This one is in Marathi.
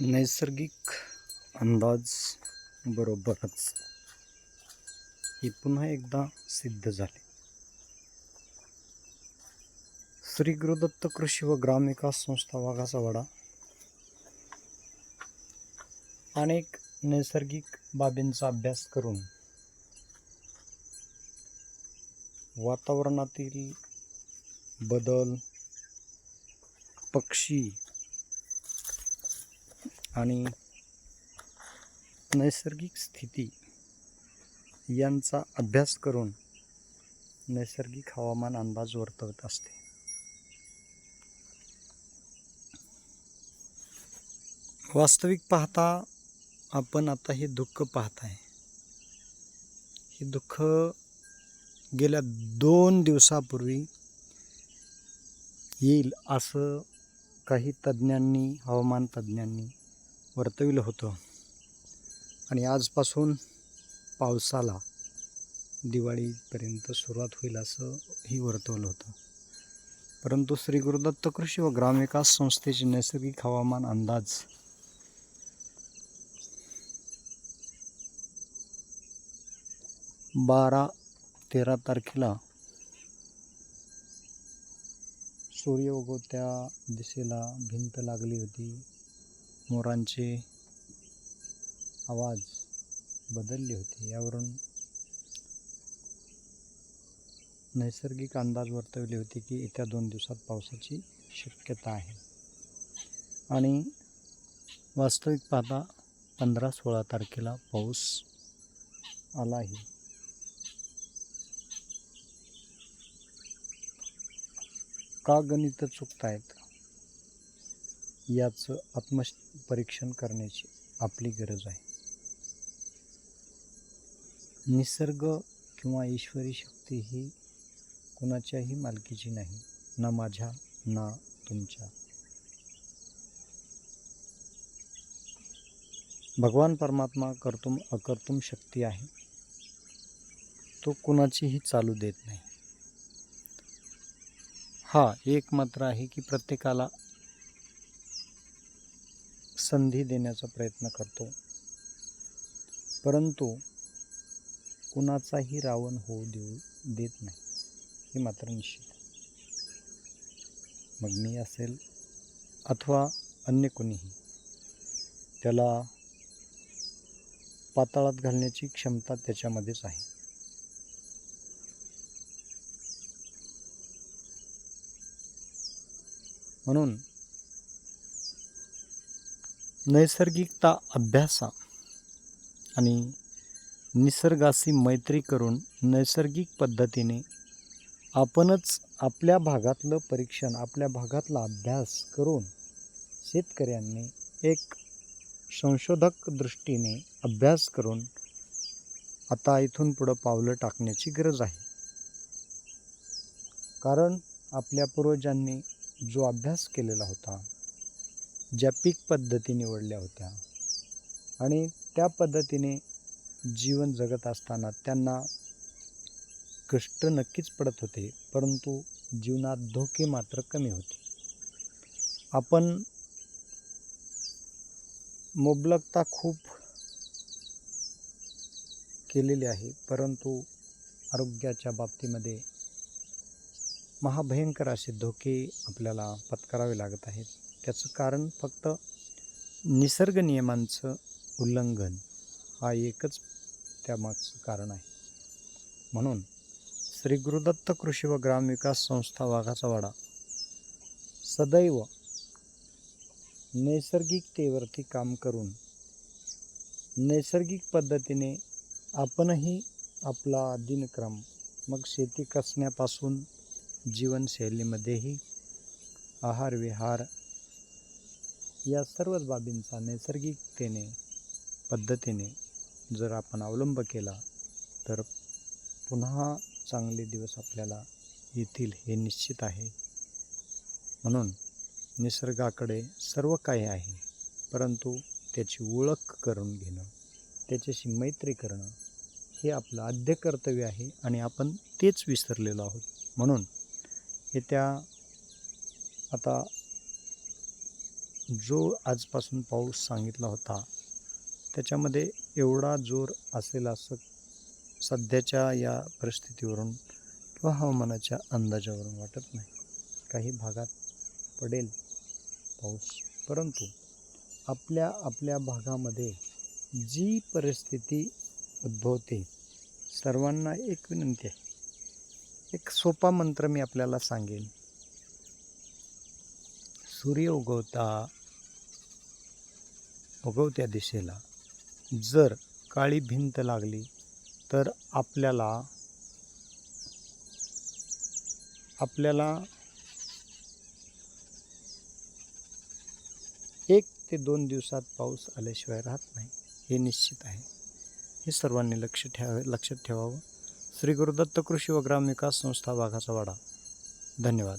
नैसर्गिक अंदाज बरोबरच. हे पुन्हा एकदा सिद्ध झाले. श्री गुरुदत्त कृषी व ग्रामविकास संस्था वाघाचा वाडा अनेक नैसर्गिक बाबींचा अभ्यास करून वातावरणातील बदल पक्षी आणि नैसर्गिक स्थिती यांचा अभ्यास करून नैसर्गिक हवामान अंदाज वर्तवत असते. वास्तविक पाहता आपण आता हे दुःख पाहताय. हे दुःख गेल्या दोन दिवसापूर्वी येईल असं काही तज्ज्ञांनी हवामान तज्ज्ञांनी वर्तविलं होतं. आणि आजपासून पावसाला दिवाळीपर्यंत सुरुवात होईल असं ही वर्तवलं होतं. परंतु श्री गुरुदत्त कृषी व ग्रामविकास संस्थेचे नैसर्गिक हवामान अंदाज बारा तेरा तारखेला सूर्य उगवत्या दिशेला भिंत लागली होती. मोरांचे आवाज बदलले होते. यावरून नैसर्गिक अंदाज वर्तवले होते की येत्या दोन दिवसात पावसाची शक्यता आहे. आणि वास्तविक पाहता पंधरा सोळा तारखेला पाऊस आलाही. का गणित चुकतायत? याचं आत्मपरीक्षण करण्याची आपली गरज आहे. निसर्ग किंवा ईश्वरी शक्ती ही कुणाच्याही मालकीची नाही ना माझ्या ना तुमच्या. भगवान परमात्मा कर्तुम अकर्तुम शक्ती आहे. तो कुणाचीही चालू देत नाही. हा एक मात्र आहे की प्रत्येकाला संधी देण्याचा प्रयत्न करतो. परंतु कुणाचाही रावण होऊ देऊ देत नाही हे मात्र निश्चित मग मी असेल अथवा अन्य कोणीही त्याला पाताळात घालण्याची क्षमता त्याच्यामध्येच आहे. म्हणून नैसर्गिकता अभ्यासा आणि निसर्गाशी मैत्री करून नैसर्गिक पद्धतीने आपणच आपल्या भागातलं परीक्षण आपल्या भागातला अभ्यास करून शेतकऱ्यांनी एक संशोधक दृष्टीने अभ्यास करून आता इथून पुढं पावलं टाकण्याची गरज आहे. कारण आपल्या पूर्वजांनी जो अभ्यास केलेला होता ज्या पीक पद्धती निवडल्या होत्या. आणि त्या पद्धतीने जीवन जगत असताना त्यांना कष्ट नक्कीच पडत होते परंतु जीवनात धोके मात्र कमी होते. आपण मुबलकता खूप केलेली आहे परंतु आरोग्याच्या बाबतीमध्ये महाभयंकर असे धोके आपल्याला पत्करावे लागत आहेत. त्याचं कारण फक्त निसर्ग नियमांचं उल्लंघन हा एकच त्यामागचं कारण आहे. म्हणून श्री गुरुदत्त कृषी व ग्रामविकास संस्था वाघाचा वाडा सदैव नैसर्गिकतेवरती काम करून नैसर्गिक पद्धतीने आपणही आपला दिनक्रम मग शेती कसण्यापासून जीवनशैलीमध्येही आहार विहार या सर्वच बाबींचा नैसर्गिकतेने पद्धतीने जर आपण अवलंब केला तर पुन्हा चांगले दिवस आपल्याला येतील हे निश्चित आहे. म्हणून निसर्गाकडे सर्व काही आहे परंतु त्याची ओळख करून घेणं त्याच्याशी मैत्री करणं हे आपलं आद्य कर्तव्य आहे आणि आपण तेच विसरलेलो आहोत. म्हणून येत्या आता जो आजपासून पाऊस सांगितला होता त्याच्यामध्ये एवढा जोर असेल असं सध्याच्या या परिस्थितीवरून किंवा हवामानाच्या अंदाजावरून वाटत नाही. काही भागात पडेल पाऊस परंतु आपल्या आपल्या भागामध्ये जी परिस्थिती उद्भवते सर्वांना एक विनंती आहे. एक सोपा मंत्र मी आपल्याला सांगेन. सूर्य उगवता उगवत्या दिशेला जर काळी भिंत लागली तर आपल्याला आपल्याला एक ते दोन दिवसात पाऊस आल्याशिवाय राहत नाही हे निश्चित आहे. हे सर्वांनी लक्ष ठेवा लक्षात ठेवावं. श्री गुरुदत्त कृषी व ग्राम विकास संस्था वाघाचा वाडा. धन्यवाद.